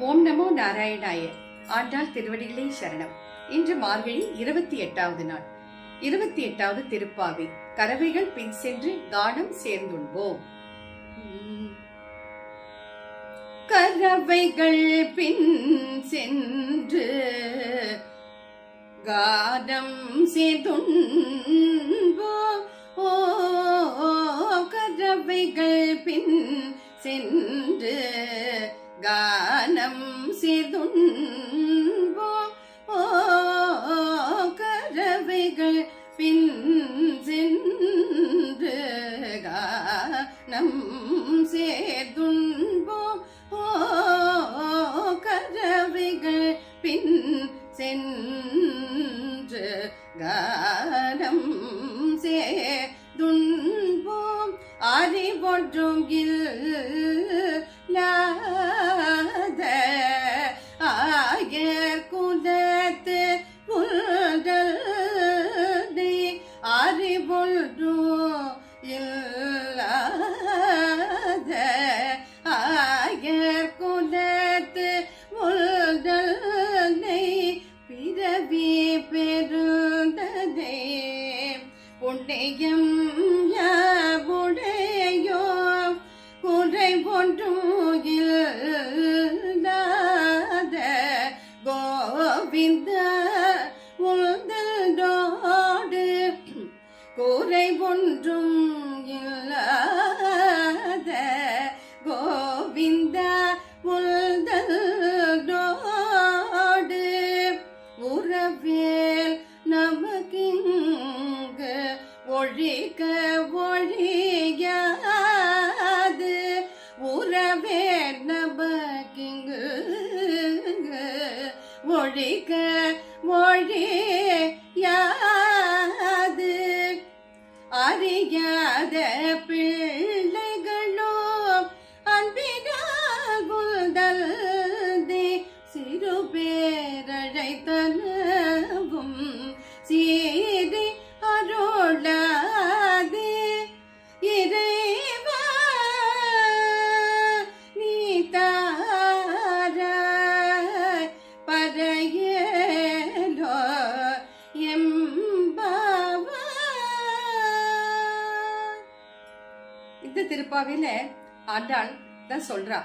நாராயணாய. ஆண்டாள் திருவடிகளே சரணம். இன்று மார்கழி இருபத்தி எட்டாவது நாள். இருபத்தி எட்டாவது திருப்பாவை. கறவைகள் பின் சென்று கானம் சேர்ந்துள்வோம் கறவைகள் பின் சென்று கானம் சேர்ந்துண்போ ஓ கறவைகள் பின் சென்று கா கரம் சிதுன்போ கரவைகள் பின் சென்று நம் சேர்துன்போ ஓ கறவைகள் பின் சென்று கானம் சேர்ந்துண்போம் அறிவொன்றும் இல்லாத புண்ணியம் யாவுடையோ? குறை ஒன்றும் இல்லாத கோவிந்த ஒழிக்க ஒழியாது. உறவே நமக்கிங்கு ஒழிக்க ஒழி திருப்பாவில ஆண்டாள் தான் சொல்றா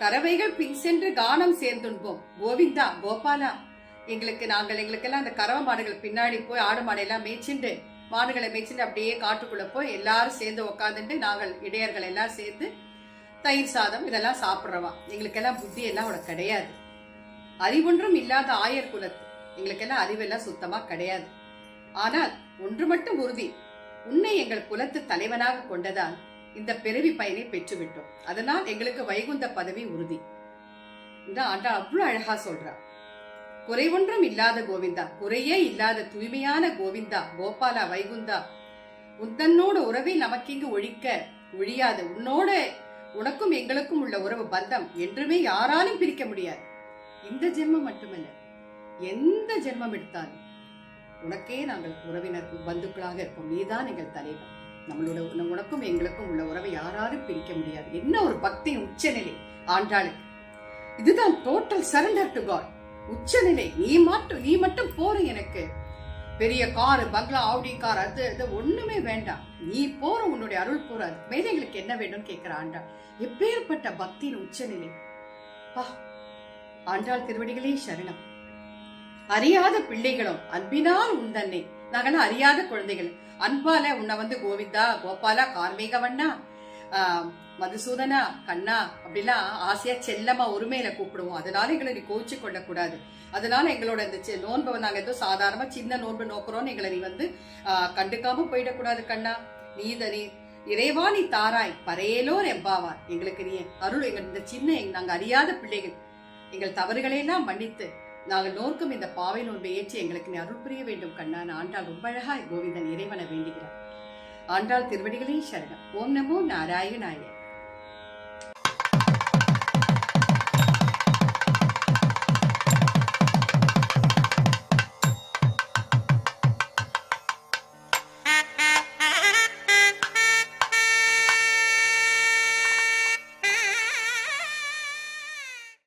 கறவைகள் பின் சென்று கானம் சேர்ந்துண்போம். கோவிந்தா கோபாலா எங்களுக்கு நாங்கள் எங்களுக்கெல்லாம் அந்த கறவை மாடுகள் பின்னாடி போய் ஆடு மாடையெல்லாம் மேய்ச்சிண்டு மாடுகளை மேய்ச்சிட்டு அப்படியே காட்டுக்குள்ள போய் எல்லாரும் சேர்ந்து உக்காந்துட்டு நாங்கள் இடையர்கள் எல்லாம் சேர்ந்து தயிர் சாதம் இதெல்லாம் சாப்பிட்றவா. எங்களுக்கெல்லாம் புத்தி எல்லாம் உனக்கு கிடையாது. அறிவொன்றும் இல்லாத ஆயர் குலத்து. எங்களுக்கெல்லாம் அறிவெல்லாம் சுத்தமா கிடையாது. ஆனால் ஒன்று மட்டும் உறுதி. உன்னை எங்கள் குலத்து தலைவனாக கொண்டதால் இந்த பிறவி பயனை பெற்றுவிட்டோம். அதனால் எங்களுக்கு வைகுந்த பதவி உறுதி. இந்த ஆண்டா அவ்வளவு அழகா சொல்றா. குறை ஒன்றும் இல்லாத கோவிந்தா குறையே இல்லாத தூய்மையான கோவிந்தா கோபாலா வைகுந்தா உந்தன்னோட உறவை நமக்கிங்கு ஒழிக்க ஒழியாது உன்னோட உனக்கும் எங்களுக்கும் உள்ள உறவு பந்தம் என்றுமே யாராலும் பிரிக்க முடியாது. இந்த ஜென்மம் மட்டுமல்ல எந்த ஜென்மம் எடுத்தாலும் உனக்கே நாங்கள் உறவினர் பந்துக்களாக இருப்போம். நீதான் எங்கள் தலைவர் நம்மளோட உனக்கும் எங்களுக்கும் உள்ள உறவை யாராலும் பிரிக்க முடியாது. என்ன ஒரு பக்தி உச்சநிலை ஆண்டாளுக்கு? இதுதான் டோட்டல் சரண்டர் டு காட் உச்சநிலை. நீ மட்டும் நீ மட்டும் போற எனக்கு. பெரிய கார் பங்களா ஆடி கார் அது இது ஒண்ணுமே வேண்டாம். நீ போற உன்னுடைய அருள் போற அதுக்கு மேலே எங்களுக்கு என்ன வேணும்னு கேட்கிற ஆண்டாள். எப்பேற்பட்ட பக்தியின் உச்சநிலை? பா ஆண்டாள் திருவடிகளே சரணம். அறியாத பிள்ளைகளும் அன்பினால் உந்தன்னை. நாங்கெல்லாம் அறியாத குழந்தைகள். அன்பால உன்னை வந்து கோவிந்தா கோபாலா கார்மேகவண்ணா மதுசூதனா கண்ணா அப்படிலாம் ஆசையா செல்லமா உரிமையில கூப்பிடுவோம். அதனால எங்களை நீ கோச்சு கொள்ள கூடாது அதனால எங்களோட இந்த சி- நோன்பை நாங்க ஏதோ சாதாரணமா சின்ன நோன்பு நோக்குறோம்னு எங்களை நீ வந்து கண்டுக்காம போயிடக்கூடாது கண்ணா. நீ நீ இறைவா நீ தாராய். பரையலோர் எம்பாவார். எங்களுக்கு நீ அருள் எங்கள் இந்த சின்ன எங்க- நாங்க அறியாத பிள்ளைகள். எங்கள் தவறுகளையெல்லாம் மன்னித்து நாங்கள் நோர்க்கும் இந்த பாவை நோன்பை ஏற்றி எங்களுக்கு நீ அருள் புரிய வேண்டும் கண்ணான் ஆண்டாள் ரொம்ப அழகாய் கோவிந்தன் இறைவன வேண்டுகிறார் ஆண்டாள் திருவடிகளே சரணம். ஓம் நமோ நாராயணாய.